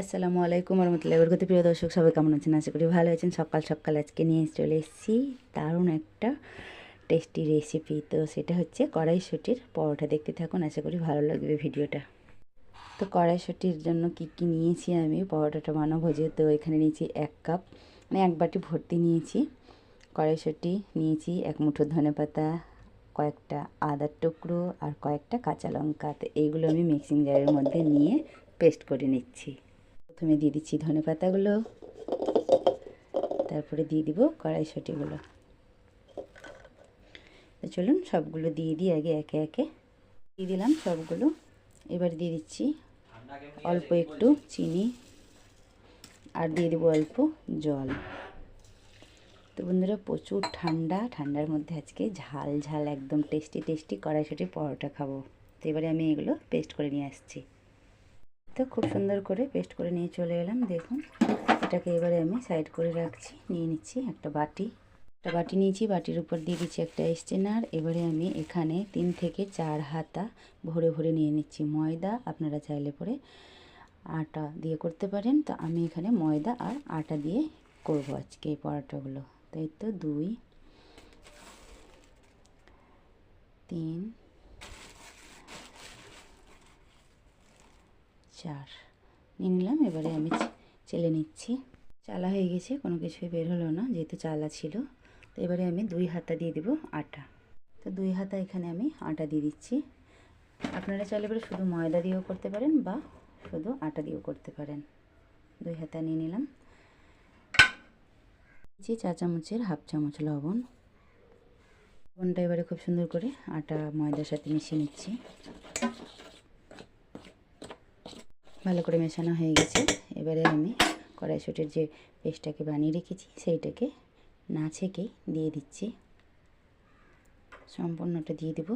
আসসালামু আলাইকুম রহমতুল্লাহ বরকত প্রিয় দর্শক, সবাই কেমন আছেন? আশা করি ভালো আছেন। সকাল সকাল আজকে নিয়ে চলে এসেছি দারুণ একটা টেস্টি রেসিপি তো সেটা হচ্ছে কড়াইশুটির পরোটা। দেখতে থাকুন, আশা করি ভালো লাগবে ভিডিওটা। তো কড়াইশুটির জন্য কি কি নিয়েছি আমি? পরোটাটা বানাবো যেহেতু এখানে নিয়েছি এক কাপ। মানে এক বাটি ভর্তি নিয়েছি। কড়াইশুটি নিয়েছি, এক মুঠো ধনে পাতা, কয়েকটা আদার টুকরো আর কয়েকটা কাঁচা লঙ্কা। তো এইগুলো আমি মিক্সিং জারের মধ্যে নিয়ে পেস্ট করে নিচ্ছি। প্রথমে দিয়ে দিচ্ছি ধনে পাতাগুলো। তারপরে দিয়ে দিব কড়াইশুঁটিগুলো। তো চলুন সবগুলো দিয়ে দিই আগে একে একে। দিয়ে দিলাম সবগুলো। এবার দিয়ে দিচ্ছি অল্প একটু চিনি। আর দিয়ে দেবো অল্প জল। তো বন্ধুরা, প্রচুর ঠান্ডা। ঠান্ডার মধ্যে আজকে ঝাল ঝাল, একদম টেস্টি টেস্টি কড়াইশুঁটি পরোটা খাব। তো এবারে আমি এগুলো পেস্ট করে নিয়ে আসছি। তো খুব সুন্দর করে পেস্ট করে নিয়ে চলে এলাম। দেখুন, এটাকে এবারে আমি সাইড করে রাখছি, নিয়ে নিচ্ছি একটা বাটি। একটা বাটি নিয়েছি, বাটির উপর দিয়ে দিচ্ছি একটা স্টেনার এবারে আমি এখানে তিন থেকে চার হাতা ভরে ভরে নিয়ে নিচ্ছি ময়দা। আপনারা চাইলে পরে আটা দিয়ে করতে পারেন। তো আমি এখানে ময়দা আর আটা দিয়ে করব আজকে এই পরোটাগুলো। তাই তো, দুই, তিন চার। নিয়ে নিলাম, এবারে আমি চেলে নিচ্ছি। চালা হয়ে গেছে, কোনো কিছুই বের হলো না, যেহেতু চালা ছিল। তো এবারে আমি দুই হাতা দিয়ে দেবো আটা। তো দুই হাতা এখানে আমি আটা দিয়ে দিচ্ছি। আপনারা চাইলে পরে শুধু ময়দা দিয়েও করতে পারেন বা শুধু আটা দিয়েও করতে পারেন। দুই হাতা নিয়ে নিলাম। দিচ্ছি চা চামচের হাফ চামচ লবণ। লবণটা এবারে খুব সুন্দর করে আটা, ময়দার সাথে মিশিয়ে নিচ্ছি। ভালো করে মেশানো হয়ে গেছে। এবারে আমি কড়াইশুটির যে পেস্টটাকে বানিয়ে রেখেছি, সেইটাকে না ছেঁকেই দিয়ে দিচ্ছি। সম্পূর্ণটা দিয়ে দেব।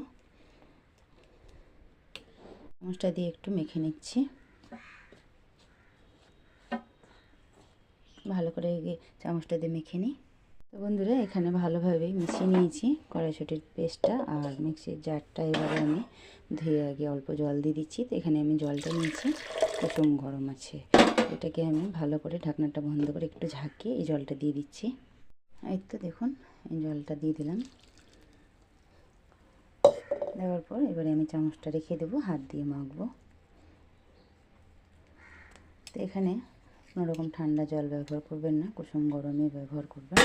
চামচটা দিয়ে একটু মেখে নিচ্ছি। ভালো করে চামচটা দিয়ে মেখে নিই। তো বন্ধুরা, এখানে ভালোভাবে মিশিয়ে নিয়েছি কড়াইশুটির পেস্টটা। আর মিক্সির জারটা এবারে আমি ধুয়ে আগে অল্প জল দিয়ে দিচ্ছি। তো এখানে আমি জলটা নিয়েছি। কুসুম গরম আছে। এটাকে আমি ভালো করে ঢাকনাটা বন্ধ করে একটু ঝাঁকিয়ে এই জলটা দিয়ে দিচ্ছি। এই তো দেখুন, এই জলটা দিয়ে দিলাম। দেওয়ার পর এবারে আমি চামচটা রেখে দেবো, হাত দিয়ে মাখবো। তো এখানে কোনো রকম ঠান্ডা জল ব্যবহার করবেন না, কুসুম গরমে ব্যবহার করবেন।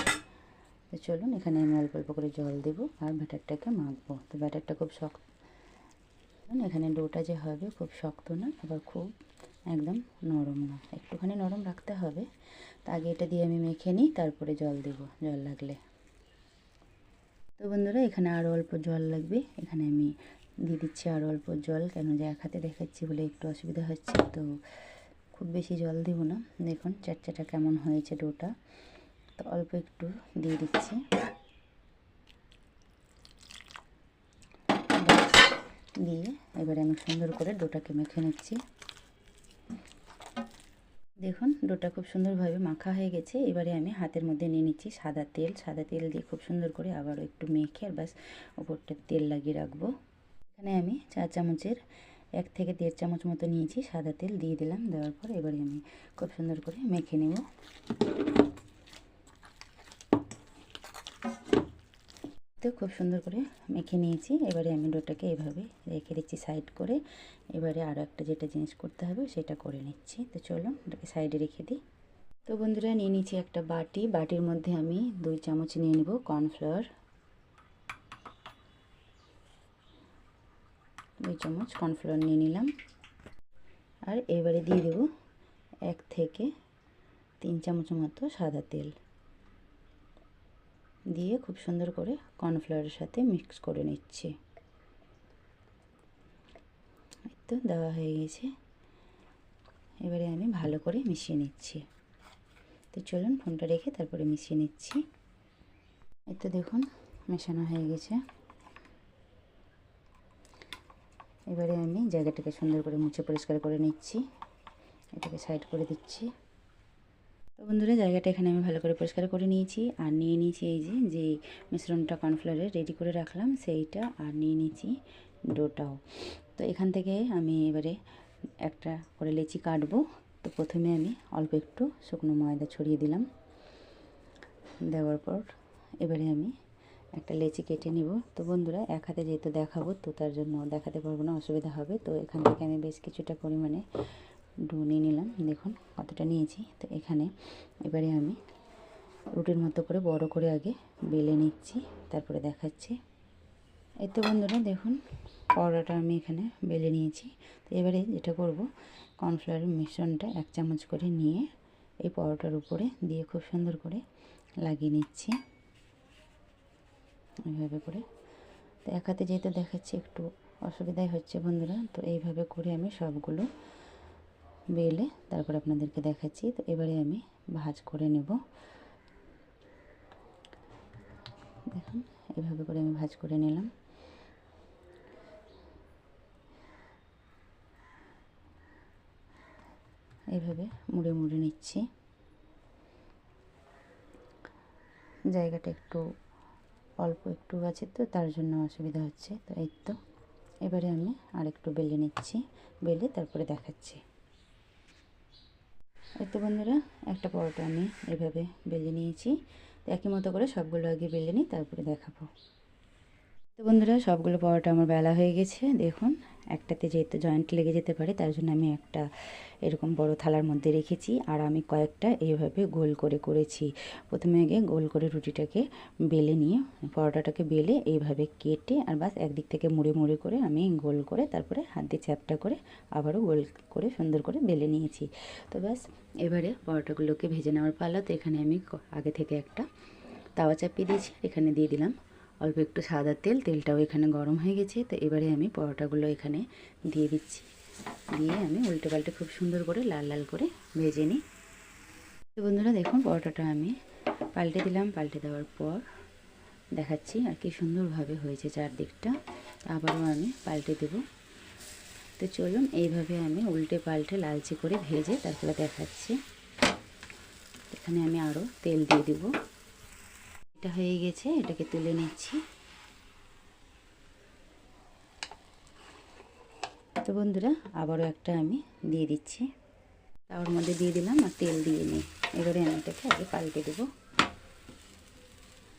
তো চলুন এখানে আমি অল্প অল্প করে জল দেবো আর ব্যাটারটাকে মাখবো। তো ব্যাটারটা খুব শক্ত এখানে ডোটা যে হবে খুব শক্ত না, আবার খুব একদম নরম না। একটুখানি নরম রাখতে হবে। তা আগে এটা দিয়ে আমি মেখে নিই, তারপরে জল দেব, জল লাগলে। তো বন্ধুরা, এখানে আরও অল্প জল লাগবে। এখানে আমি দিয়ে দিচ্ছি আরও অল্প জল, কেন যে এক হাতে দেখাচ্ছি বলে একটু অসুবিধা হচ্ছে, তো খুব বেশি জল দেবো না। দেখুন চারচাটা কেমন হয়েছে ডোটা। তো অল্প একটু দিয়ে দিচ্ছি। দিয়ে এবারে আমি সুন্দর করে ডোটাকে মেখে নিচ্ছি। দেখুন, ডোটা খুব সুন্দরভাবে মাখা হয়ে গেছে। এবারে আমি হাতের মধ্যে নিয়ে নিচ্ছি সাদা তেল। সাদা তেল দিয়ে খুব সুন্দর করে আবারও একটু মেখে আর ব্যাস, ওপরটা তেল লাগিয়ে রাখব। এখানে আমি চা চামচের, এক থেকে দেড় চামচ মতো নিয়েছি। সাদা তেল দিয়ে দিলাম। দেওয়ার পর এবারে আমি খুব সুন্দর করে মেখে নেব। তো খুব সুন্দর করে মেখে নিয়েছি। এবারে আমি ডোটাকে এভাবে রেখে দিচ্ছি সাইড করে। এবারে আরও একটা যেটা জিনিস করতে হবে সেটা করে নিচ্ছি। তো চলুন এটাকে সাইডে রেখে দিই। তো বন্ধুরা নিয়ে নিচ্ছি একটা বাটি। বাটির মধ্যে আমি দুই চামচ নিয়ে নেব কর্নফ্লাওয়ার। দুই চামচ কর্নফ্লাওয়ার নিয়ে নিলাম। আর এবারে দিয়ে দেব এক থেকে তিন চামচ মতো সাদা তেল। দিয়ে খুব সুন্দর করে কর্নফ্লাওয়ারের সাথে মিক্স করে নিচ্ছি। তো দেওয়া হয়ে গেছে। এবারে আমি ভালো করে মিশিয়ে নিচ্ছি। তো চলুন ফোনটা রেখে তারপরে মিশিয়ে নিচ্ছি। তো দেখুন, মেশানো হয়ে গেছে। এবারে আমি জায়গাটাকে সুন্দর করে মুছে পরিষ্কার করে নিচ্ছি। এটাকে সাইড করে দিচ্ছি। তো বন্ধুরা, জায়গাটা এখানে আমি ভালো করে পরিষ্কার করে নিয়েছি। আর নিয়ে নিয়েছি এই যে যে মিশ্রণটা কর্নফ্লাওয়ারে রেডি করে রাখলাম, সেইটা আর নিয়ে নিয়েছি ডোটাও। তো এখান থেকে আমি এবারে একটা করে লেচি কাটবো। তো প্রথমে আমি অল্প একটু শুকনো ময়দা ছড়িয়ে দিলাম। দেওয়ার পর এবারে আমি একটা লেচি কেটে নিব। তো বন্ধুরা, এক হাতে যেহেতু দেখাবো, তো তার জন্য দেখাতে পারব না, অসুবিধা হবে। তো এখান থেকে আমি বেশ কিছুটা পরিমাণে ডো নিয়ে নিলাম। দেখুন কতটা নিয়েছি। তো এখানে এবারে আমি রুটির মতো করে বড় করে আগে বেলে নিচ্ছি, তারপরে দেখাচ্ছি। এই তো বন্ধুরা, দেখুন, পরোটাটা আমি এখানে বেলে নিয়েছি। তো এবারে যেটা করব কর্নফ্লাওয়ারের মিশ্রণটা এক চামচ করে নিয়ে এই পরোটার উপরে দিয়ে খুব সুন্দর করে লাগিয়ে নিচ্ছি। এইভাবে করে। তো এক হাতে যেহেতু দেখাচ্ছি, একটু অসুবিধাই হচ্ছে বন্ধুরা। তো এইভাবে করে আমি সবগুলো বেলে তারপর আপনাদেরকে দেখাচ্ছি। তো এবারে আমি ভাজ করে নেব। দেখুন, এভাবে করে আমি ভাজ করে নিলাম। এইভাবে মুড়ে মুড়ে নিচ্ছি। জায়গাটা একটু অল্প একটু আছে তো, তার জন্য অসুবিধা হচ্ছে। তো এই তো, এবারে আমি আর একটু বেলে নিচ্ছি। বেলে তারপরে দেখাচ্ছি। তো বন্ধুরা, একটা পরোটা আমি এভাবে বেলে নিয়েছি। তো একই মতো করে সবগুলো আগে বেলে নিই, তারপরে দেখাবো। তো বন্ধুরা, সবগুলো পরোটা আমার বেলা হয়ে গেছে, দেখুন। একটাতে যেহেতু জয়েন্ট লেগে যেতে পারে, তার জন্য আমি একটা এরকম বড় থালার মধ্যে রেখেছি। আর আমি কয়েকটা এইভাবে গোল করে করেছি। প্রথমে আগে গোল করে রুটিটাকে বেলে নিয়ে, পরোটাটাকে বেলে এইভাবে কেটে আর বাস একদিক থেকে মুড়ে মুড়ে করে আমি গোল করে তারপরে হাত দিয়ে চ্যাপটা করে আবারও গোল করে সুন্দর করে বেলে নিয়েছি। তো ব্যাস এবারে পরোটাগুলোকে ভেজে নেওয়ার পালা, তো এখানে আমি আগে থেকে একটা তাওয়া চাপিয়ে দিয়েছি এখানে দিয়ে দিলাম অল্প একটু সাদা তেল, তেলটাও এখানে গরম হয়ে গেছে, তো এবারে আমি পরোটাগুলো এখানে দিয়ে দিচ্ছি। দিয়ে আমি উল্টে পাল্টে খুব সুন্দর করে লাল লাল করে ভেজে নিই। তো বন্ধুরা দেখুন, পরোটাটা আমি পাল্টে দিলাম। পাল্টে দেওয়ার পর দেখাচ্ছি আর কি সুন্দরভাবে হয়েছে চারদিকটা। আবারও আমি পাল্টে দেব। তো চলুন, এইভাবে আমি উল্টে পাল্টে লালচে করে ভেজে তারপরে দেখাচ্ছি। এখানে আমি আরও তেল দিয়ে দেবো। এটা হয়ে গেছে, এটাকে তুলে নিচ্ছি। তো বন্ধুরা, আবারও একটা আমি দিয়ে দিচ্ছি। তার মধ্যে দিয়ে দিলাম আর তেল দিয়ে নিই। এবারে আমি এটাকে আগে পাল্টে দেবো।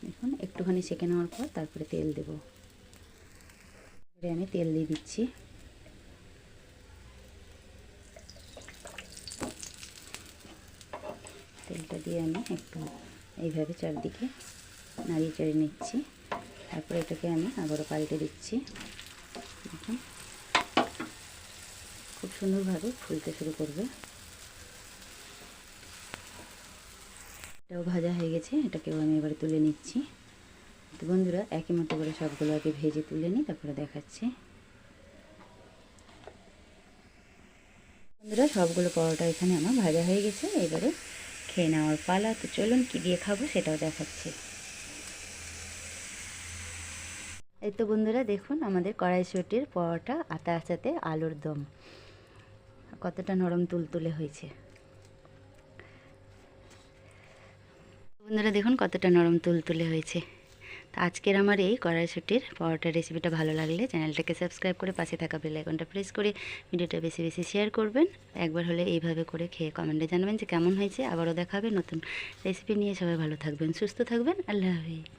দেখুন, একটুখানি সেঁকে নেওয়ার পর তারপরে তেল দেবো। এবারে আমি তেল দিয়ে দিচ্ছি। তেলটা দিয়ে আমি একটু এইভাবে চারদিকে নাড়িয়ে চাড়িয়ে নিচ্ছি। তারপরে এটাকে আমি আবারও পাল্টে দিচ্ছি। দেখুন। খুব সুন্দরভাবে ফুলতে শুরু করবে। এটাও ভাজা হয়ে গেছে, এটাকেও আমি এবারে তুলে নিচ্ছি। তো বন্ধুরা, একই মতো করে সবগুলো আগে ভেজে তুলে নিই, তারপরে দেখাচ্ছি। বন্ধুরা, সবগুলো পরোটা এখানে আমার ভাজা হয়ে গেছে, এবারে খেয়ে নেওয়ার পালা। তো চলুন কী দিয়ে খাব সেটাও দেখাচ্ছি। এই তো বন্ধুরা দেখুন, আমাদের কড়াইশুটির পরোটা আতার সাথে আলুর দম। কতটা নরম তুলতুলে হয়েছে। বন্ধুরা দেখুন, কতটা নরম তুলতুলে হয়েছে। তো আজকের আমার এই কড়াইশুটির পরোটা রেসিপিটা ভালো লাগলে চ্যানেলটাকে সাবস্ক্রাইব করে পাশে থাকা বেল আইকনটা প্রেস করে ভিডিওটা বেশি বেশি শেয়ার করবেন। একবার হলে এইভাবে করে খেয়ে কমেন্টে জানাবেন যে কেমন হয়েছে। আবারও দেখাবে নতুন রেসিপি নিয়ে। সবাই ভালো থাকবেন, সুস্থ থাকবেন। আল্লাহ হাফিজ।